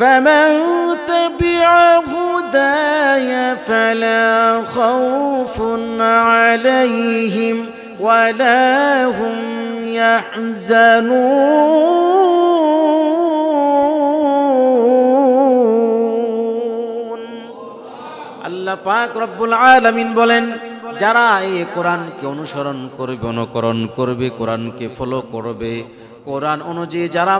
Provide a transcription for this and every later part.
فمن تبع هداي فلا خوف عليهم ولا هم يحزنون আল্লাহ পাক রব্বুল আলামিন বলেন যারা এই কোরআনকে অনুসরণ করবে অনুকরণ করবে কোরআনকে ফলো করবে কোরআন অনুযায়ী যারা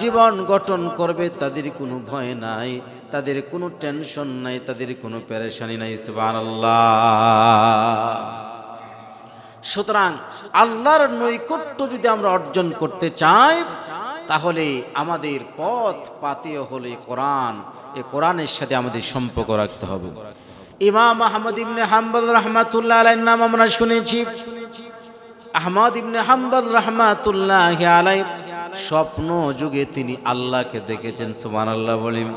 জীবন গঠন করবে, তাদের কোনো ভয় নাই, তাদের কোনো টেনশন নাই, তাদের কোনো পেরেশানি নাই, সুবহানাল্লাহ। সুতরাং আল্লাহর নৈকট্য যদি আমরা অর্জন করতে চাই, তাহলে আমাদের পথ পাতীয় হলে কোরআন। এ কোরআনের সাথে আমাদের সম্পর্ক রাখতে হবে। ইমাম আহমদ ইবনে হাম্বল রহমাতুল্লাহ আলাইহির নাম আমরা শুনেছি। আহমদ ইবনে হাম্বল রহমাতুল্লাহ আলাই স্বপ্ন যুগে তিনি আল্লাহকে দেখেছেন সুমান আল্লাহ বলিম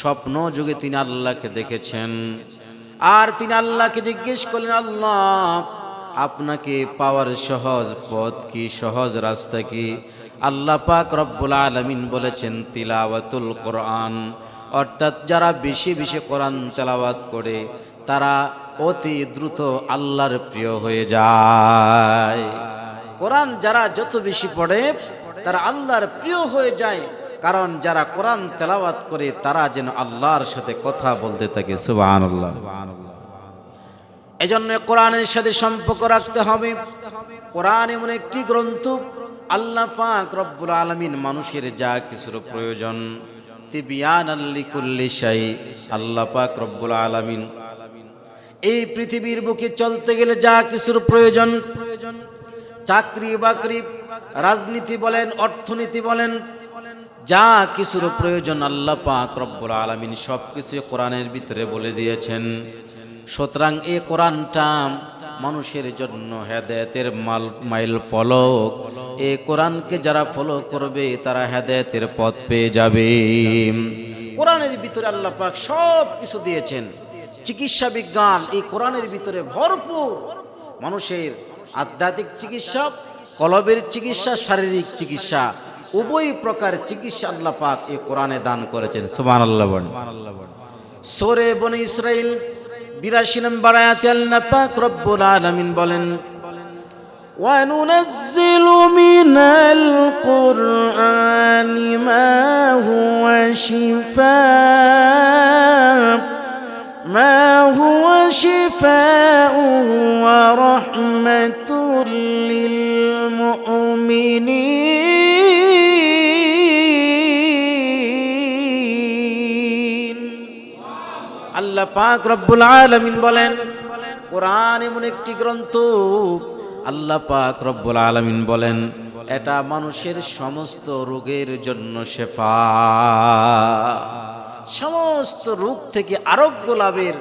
স্বপ্ন যুগে তিনি আল্লাহকে দেখেছেন। আর তিনি আল্লাহকে জিজ্ঞেস করলেন, আল্লাহ, আপনাকে পাওয়ার সহজ পথ কি, সহজ রাস্তা কি? আল্লাহ পাক রব্বুল আলমিন বলেছেন, তিলাওয়াতুল কোরআন। অর্থাৎ যারা বেশি বেশি কোরআন তেলাওয়াত করে, তারা অতি দ্রুত আল্লাহর প্রিয় হয়ে যায়। কোরআন যারা যত বেশি পড়ে, তারা আল্লাহর প্রিয় হয়ে যায়। কারণ যারা কোরআন তেলাওয়াত করে, তারা যেন আল্লাহর সাথে কথা বলতে থাকে। সুবাহ এজন্য কোরআনের সাথে সম্পর্ক রাখতে হবে। কোরআন এমন একটি গ্রন্থ আল্লাহ পাক রব্বুল আলমিন মানুষের যা কিছুর প্রয়োজন। তিবিয়ান আল্লিকুল্লি শাই, আল্লাহ পাক রব্বুল আলমিন। এই পৃথিবীর বুকে চলতে গেলে যা কিছুর প্রয়োজন। চাকরি বাকরি, রাজনীতি বলেন, অর্থনীতি বলেন, যা কিছুর প্রয়োজন আল্লাহ পাক রব্বুল আলমিন সব কিছু কোরআনের ভিতরে বলে দিয়েছেন। সুতরাং এই কোরআনটা মানুষের জন্য হেদায়তের মাল মাইল ফলক। এই কোরআনকে যারা ফলো করবে তারা হেদায়তের পথ পেয়ে যাবে। কোরআনের ভিতরে আল্লাহ পাক সব কিছু দিয়েছেন। চিকিৎসা বিজ্ঞান এই কোরআনের ভিতরে ভরপুর মানুষের আধ্যাত্মিক চিকিৎসা কলবের চিকিৎসা শারীরিক চিকিৎসা উভয় প্রকার চিকিৎসা আল্লাহ পাক এই কোরআনে দান করেছেন। সুবহান আল্লাহ সোরে বনে ইসরাইল বিরাশি নম্বর আয়াতে আল্লাহ পাক রব্বুল আলামিন বলেন وننزل من القرآن ما هو شفاء ما هو شفاء ورحمة للمؤمنين আল্লাহ পাক রব্বুল আলমিন বলেন, কোরআন এমন একটি গ্রন্থ, আল্লাহ পাক রব্বুল আলামিন বলেন, এটা মানুষের সমস্ত রোগের জন্য শেফা। সমস্ত রোগ থেকে আরোগ্য লাভের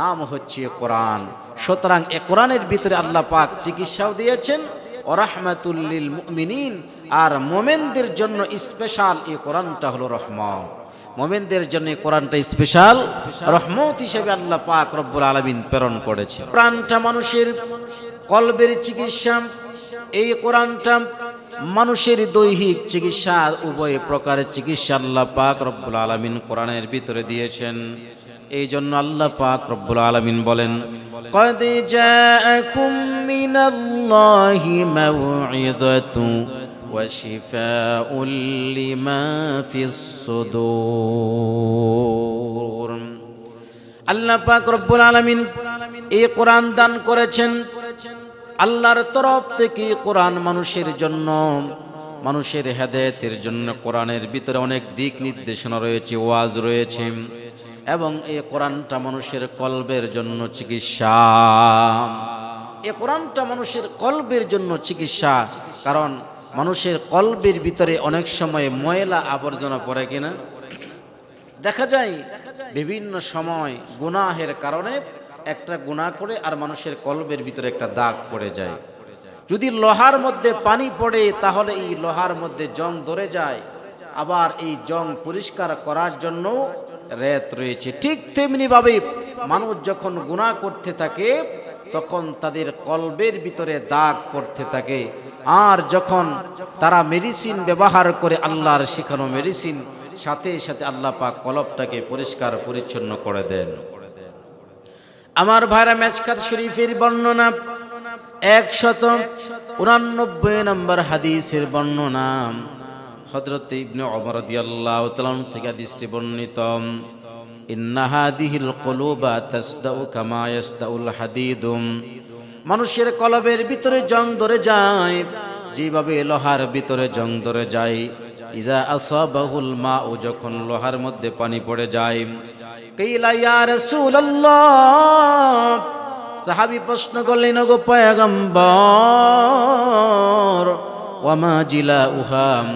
নাম হচ্ছে কোরআন। সুতরাং এ কোরআনের ভিতরে আল্লাহ পাক চিকিৎসাও দিয়েছেন রাহমাতুল্লিল মুমিনিন, আর মোমেনদের জন্য স্পেশাল এই কোরআনটা হলো রহমান মোমেনদের জন্য কোরআনটা স্পেশাল। রহমত হিসেবে আল্লাহ পাক রব্বুল আলমিন প্রেরণ করেছে প্রাণটা মানুষের কলবের চিকিৎসা, এই কোরআনটা মানুষের দৈহিক চিকিৎসা, উভয় প্রকারের চিকিৎসা আল্লাহ পাক রব্বুল আলমিন কোরআনের ভিতরে দিয়েছেন। এই জন্য আল্লাহ পাক রব্বুল আলমিন বলেন, কদ জাআকুম মিনাল্লাহি মাউইযাতু وشفاء لما في الصدور আল্লাহ পাক রব্বুল আলামিন এই কোরআন দান করেছেন আল্লাহর তরফ থেকে কোরআন মানুষের জন্য মানুষের হেদায়েতের জন্য কোরআনের ভিতরে অনেক দিক নির্দেশনা রয়েছে ওয়াজ রয়েছে এবং এই কোরআনটা মানুষের কলবের জন্য চিকিৎসা এই কোরআনটা মানুষের কলবের জন্য চিকিৎসা কারণ মানুষের কলবের ভিতরে অনেক সময় ময়লা আবর্জনা পড়ে কিনা? দেখা যায় বিভিন্ন সময় গুনাহের কারণে একটা গুনাহ করে আর মানুষের কলবের ভিতরে একটা দাগ পড়ে যায়। যদি লোহার মধ্যে পানি পড়ে, তাহলে এই লোহার মধ্যে জং ধরে যায়। আবার এই জং পরিষ্কার করার জন্য রেত রয়েছে। ঠিক তেমনি ভাবে মানুষ যখন গুনাহ করতে থাকে তখন তাদের কলবের ভিতরে দাগ পড়তে থাকে। আর যখন তারা মেডিসিন ব্যবহার করে আল্লাহর শেখানো মেডিসিন সাথে সাথে আল্লাহ পাক কলবটাকে পরিষ্কার পরিচ্ছন্ন করে দেন। আমার ভাইরা মেজকাত শরীফের বর্ণনা একশত উনানব্বই নম্বর হাদিসের বর্ণনা। হজরত ইবনে ওমর রাদিয়াল্লাহু তাআলা থেকে হাদিসটি বর্ণিত। হাদিদুম। মানুষের কলবের ভিতরে জং ধরে যায়, যেভাবে লোহার ভিতরে জং ধরে যায়। ইদা আসাবাহুল মা ও যখন লোহার মধ্যে পানি পড়ে যায়। সাহাবী প্রশ্ন করলেন গো পয়গম্বর ওয়ামা জিলা উহাম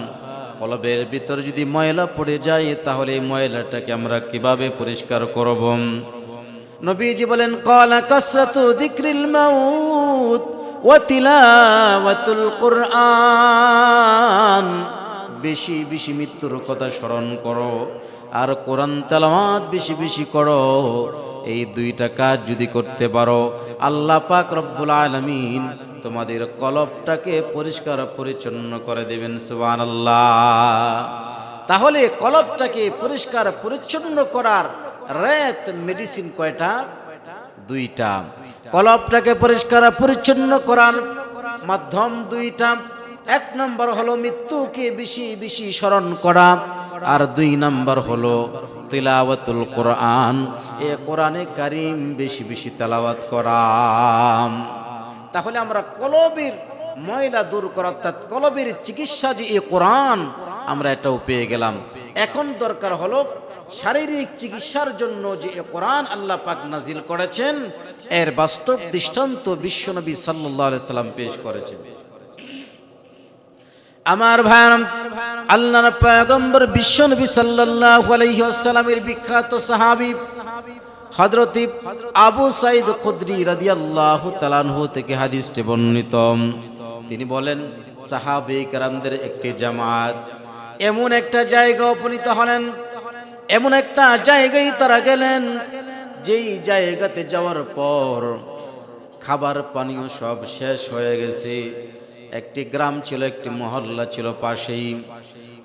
কলবের ভিতর যদি ময়লা পড়ে যায়, তাহলে এই ময়লাটাকে আমরা কীভাবে পরিষ্কার করব? নবীজি বলেন, কলা কসরতু দিক্রিল মাউত ওয়া তিলাওয়াতুল কুরআন। বেশি বেশি মৃত্যুর কথা স্মরণ করো আর কোরআন তেলাওয়াত বেশি বেশি করো। এই দুইটা কাজ যদি করতে পারো, আল্লাহ পাক রব্বুল আলামিন তোমাদের কলবটাকে পরিষ্কার পরিচ্ছন্ন করে দেবেন, সুবহানাল্লাহ। তাহলে কলবটাকে পরিষ্কার পরিচ্ছন্ন করার রেত মেডিসিন কয়টা? দুইটা। কলবটাকে পরিষ্কার পরিচ্ছন্ন করার মাধ্যম দুইটা। এক নম্বর হলো মৃত্যুকে বেশি বেশি স্মরণ করা। আর দুই নম্বর হলো তিলাওয়াতুল কোরআন। এ কোরআনে কারিম বেশি বেশি তেলাওয়াত করা। তাহলে আমরা কলবের ময়লা দূর করা, অর্থাৎ কলবের চিকিৎসা যে এ কোরআন, আমরা এটাও পেয়ে গেলাম। এখন দরকার হলো শারীরিক চিকিৎসার জন্য যে কোরআন আল্লাহ পাক নাজিল করেছেন, এর বাস্তব দৃষ্টান্ত বিশ্বনবী সাল্লাহ সাল্লাম পেশ করেছেন। আমার ভাইরাম আল্লাহর পয়গম্বর বিশ্বনবী সাল্লাল্লাহু আলাইহি ওয়াসাল্লামের বিখ্যাত সাহাবী। হযরত আবু সাইদ খুদরি রাদিয়াল্লাহু তাআলা আনহু থেকে হাদিসটি বর্ণিত। তিনি বলেন, সাহাবে কেরামদের একটি জামাত এমন একটা জায়গা উপনীত হলেন, এমন একটা জায়গায় তারা গেলেন, যেই জায়গাতে যাওয়ার পর খাবার পানীয় সব শেষ হয়ে গেছে। একটি গ্রাম ছিল, একটি মহল্লা ছিল পাশেই।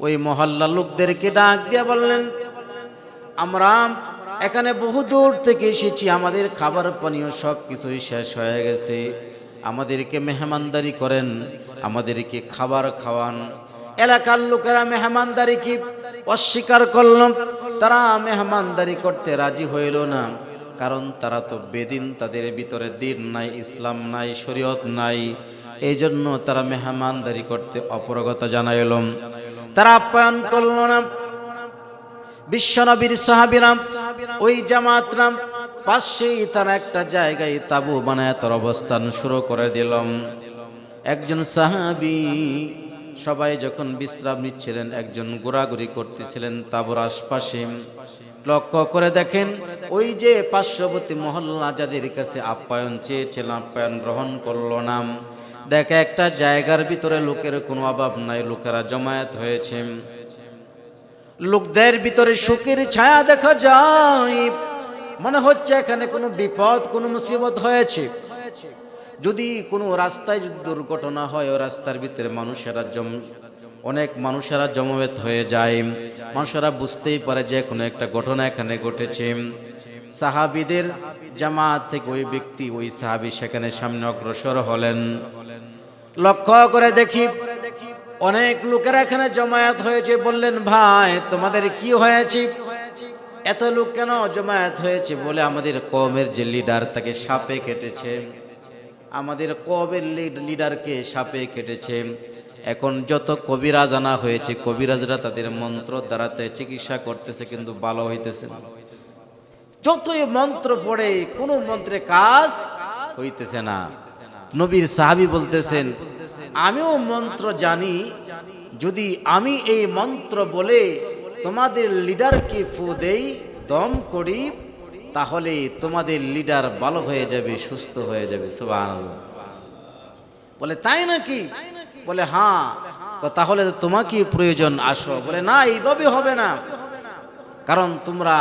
ওই মহল্লা লোকদেরকে ডাক দিয়ে বললেন, আমরা এখানে বহু দূর থেকে এসেছি, আমাদের খাবার পানীয় সব কিছুই শেষ হয়ে গেছে। আমাদেরকে মেহমানদারি করেন, আমাদেরকে খাবার খাওয়ান। এলাকার লোকেরা মেহমানদারিকে অস্বীকার করল, তারা মেহমানদারি করতে রাজি হইল না, কারণ তারা তো বেদিন তাদের ভিতরে দিন নাই, ইসলাম নাই, শরীয়ত নাই। এই জন্য তারা মেহমানদারি করতে অপরগত জানাইল। তারা আপ্যায়ন করল না বিশ্বনবীর সাহাবিরাম, ওই জামাতরাম পাশেই তারা একটা জায়গায় তাবু বানায়, তার অবস্থান শুরু করে দিলাম। একজন সাহাবি সবাই যখন বিশ্রাম নিচ্ছিলেন, একজন ঘোরাঘুরি করতেছিলেন তাবুর আশপাশে। লক্ষ্য করে দেখেন, ওই যে পার্শ্ববর্তী মহল্লা যাদের কাছে আপ্যায়ন চেয়েছিলেন আপ্যায়ন গ্রহণ করল না। দেখে একটা জায়গার ভিতরে লোকের কোনো অভাব নাই, লোকেরা জমায়েত হয়েছে। লোকদের ভিতরে সুখের ছায়া দেখা যায়। মনে হচ্ছে এখানে কোনো বিপদ, কোনো মুসিবত হয়েছে। যদি কোনো রাস্তায় যদি দুর্ঘটনা হয়, ও রাস্তার ভিতরে মানুষেরা জম, অনেক মানুষেরা জমবেত হয়ে যায়। মানুষেরা বুঝতেই পারে যে কোনো একটা ঘটনা এখানে ঘটেছে। সাহাবিদের জামাত থেকে ওই ব্যক্তি, ওই সাহাবি সেখানে সামনে অগ্রসর হলেন। লক্ষ্য করে দেখি অনেক লোকেরা এখানে জমায়েত হয়েছে। বললেন, ভাই, তোমাদের কি হয়েছে? এত লোক কেন জমায়েত হয়েছে? বলে, আমাদের কমের যে লিডার তাকে সাপে কেটেছে। আমাদের কবের লিডারকে সাপে কেটেছে। এখন যত কবিরাজ আনা হয়েছে, কবিরাজরা তাদের মন্ত্র দ্বারাতে চিকিৎসা করতেছে, কিন্তু ভালো হইতেছে না। যতই মন্ত্র পড়ে, কোনো মন্ত্রে কাজ হইতেছে না। নবীর সাহাবি বলতেছেন, আমিও মন্ত্র জানি। যদি আমি এই মন্ত্র বলে তোমাদের লিডারকে ফু দেই, দম করি, তাহলে তোমাদের লিডার ভালো হয়ে যাবে, সুস্থ হয়ে যাবে। বলে, তাই নাকি? বলে হ্যাঁ। তাহলে তোমাকে প্রয়োজন, আসো। বলে, না, এইভাবে হবে না। কারণ তোমরা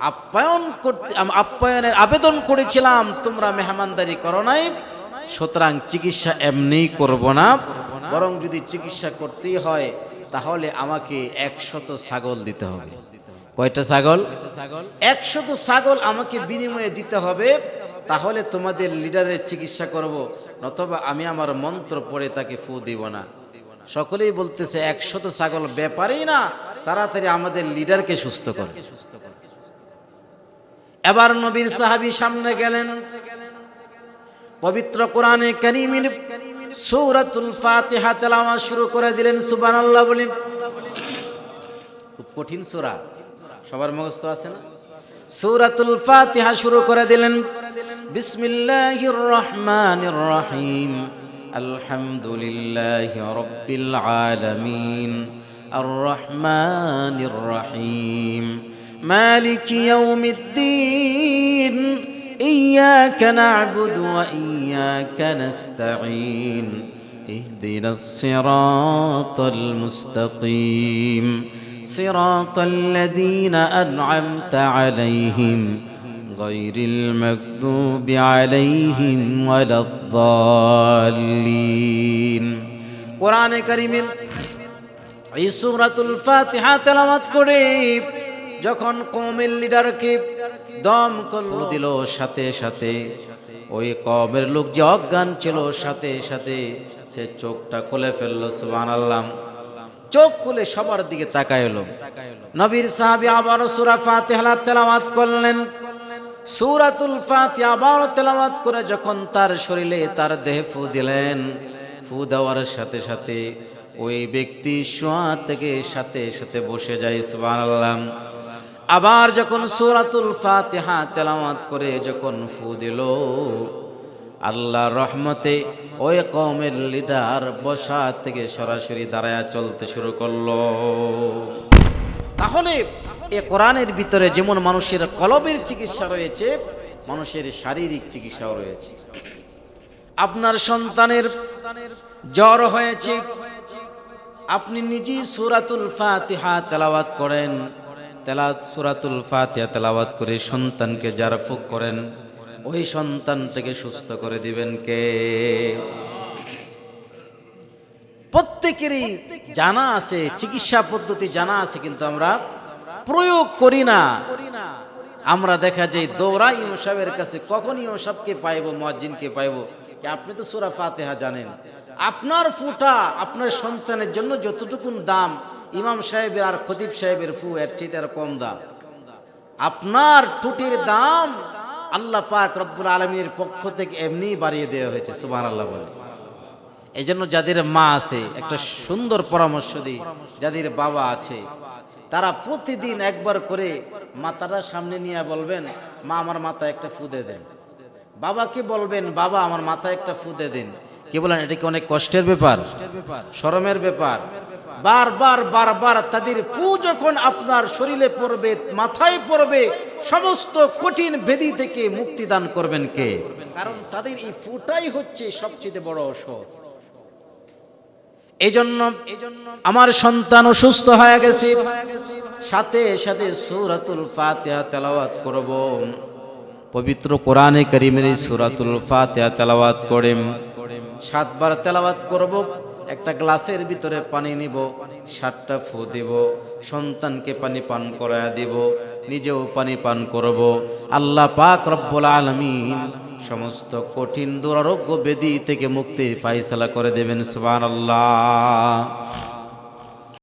আপ্যায়ন করতে আপ্যায়নের আবেদন করেছিলাম, তোমরা মেহমানদারি করো নাই। সুতরাং চিকিৎসা এমনিই করব না, বরং যদি চিকিৎসা করতেই হয়, তাহলে আমাকে একশত ছাগল দিতে হবে। কয়টা ছাগল? একশত ছাগল আমাকে বিনিময়ে দিতে হবে, তাহলে তোমাদের লিডারের চিকিৎসা করব, নতবা আমি আমার মন্ত্র পড়ে তাকে ফু দিব না। সকলেই বলতেছে, একশত ছাগল ব্যাপারেই না, তাড়াতাড়ি আমাদের লিডারকে সুস্থ করে। এবার নবীর সাহাবী সামনে গেলেন। পবিত্র কোরআনে কারিমের সৌরাতুল ফাতিহা তেলাওয়া শুরু করে দিলেন, সুবহানাল্লাহ বলি খুব কঠিন সূরা। সবার মুখস্থ আছে না? সূরাতুল ফাতিহা শুরু করে দিলেন বিসমিল্লাহির রহমানির রহিম আলহামদুলিল্লাহি রাব্বিল আলামিন। আর রহমানির রহিম মালিক ইয়াউমিদ্দিন। إياك نعبد وإياك نستعين اهدنا الصراط المستقيم صراط الذين أنعمت عليهم غير المكذوب عليهم ولا الضالين قرآن كريم এই সূরাতুল ফাতিহা তেলাওয়াত করে যখন কওমের লিডারকে দম করল দিল সাথে সাথে, ওই কমের লোক যে অজ্ঞান ছিল সাথে সাথে, সে চোখটা খুলে ফেলল, সুবহানাল্লাহ। চোখ খুলে সবার দিকে তাকাইলো। নবীর সাহাবী আবার সূরা ফাতিহা তেলাওয়াত করলেন। সুরাতুল ফাতিহা আবার তেলাওয়াত করে যখন তার শরীরে তার দেহে ফু দিলেন, ফু দেওয়ার সাথে সাথে ওই ব্যক্তি শোয়া থেকে সাথে সাথে বসে যায়, সুবহানাল্লাহ। আবার যখন সূরাতুল ফাতিহা তেলাওয়াত করে যখন ফু দিল আল্লাহ রহমতে ওই কওমের লিডার বসা থেকে সরাসরি দাঁড়ায়া চলতে শুরু করল। তাহলে এ কোরআনের ভিতরে যেমন মানুষের কলবের চিকিৎসা রয়েছে, মানুষের শারীরিক চিকিৎসাও রয়েছে। আপনার সন্তানের জ্বর হয়েছে, আপনি নিজেই সুরাতুল ফাতিহা তেলাওয়াত করেন। তেলাত সুরাতুল ফাতিহা তেলাওয়াত করে সন্তানকে যারা ফুক করেন, ওই সন্তানটাকে সুস্থ করে দিবেন কে? প্রত্যেকেরই জানা আছে, চিকিৎসা পদ্ধতি জানা আছে, কিন্তু আমরা প্রয়োগ করি না। আমরা দেখা যায় দৌড়া ইম সাহেবের কাছে কখন ইম সাহেবকে পাইবো মজ্জিনকে পাইবো। আপনি তো সুরা ফাতেহা জানেন। আপনার ফুটা আপনার সন্তানের জন্য যতটুকুন দাম ইমাম সাহেবের আর খতিব সাহেবের ফু এর চেয়ে আর কম দাম। আপনার টুটির দাম আল্লাহ পাক রব্বুল আলমীর পক্ষ থেকে এমনি বাড়িয়ে দেওয়া হয়েছে সুবাহ আল্লাহ বলে। এই জন্য যাদের মা আছে একটা সুন্দর পরামর্শ দিই যাদের বাবা আছে তারা প্রতিদিন একবার করে মাথাটা সামনে নিয়ে বলবেন মা আমার মাথায় একটা ফুদে দেন। বাবাকে বলবেন বাবা আমার মাথায় একটা ফুদে দিন। কি বলেন এটা কি অনেক কষ্টের ব্যাপার। শরমের ব্যাপার। বারবার বারবার তাদের ফু যখন আপনার শরীরে পড়বে, মাথায় পড়বে, সমস্ত কঠিন বেদি থেকে মুক্তি দান করবেন কে? কারণ তাদের এই ফুটাই হচ্ছে সবচেয়ে বড় ঔষধ। এই জন্য আমার সন্তান অসুস্থ হয়ে গেছে। সাথে সাথে সূরাতুল ফাতিহা তেলাওয়াত করব। পবিত্র কোরআনে করিমের সূরাতুল ফাতিহা তেলাওয়াত করে সাতবার তেলাওয়াত করব। একটা গ্লাসের ভিতরে পানি নিব, সাতটা ফু দিব, সন্তানকে পানি পান করায়া দিব, নিজেও পানি পান করব। আল্লাহ পাক রব্বুল আলমিন সমস্ত কঠিন দুরারোগ্য বেদি থেকে মুক্তির ফাইসলা করে দেবেন, সুবহানাল্লাহ।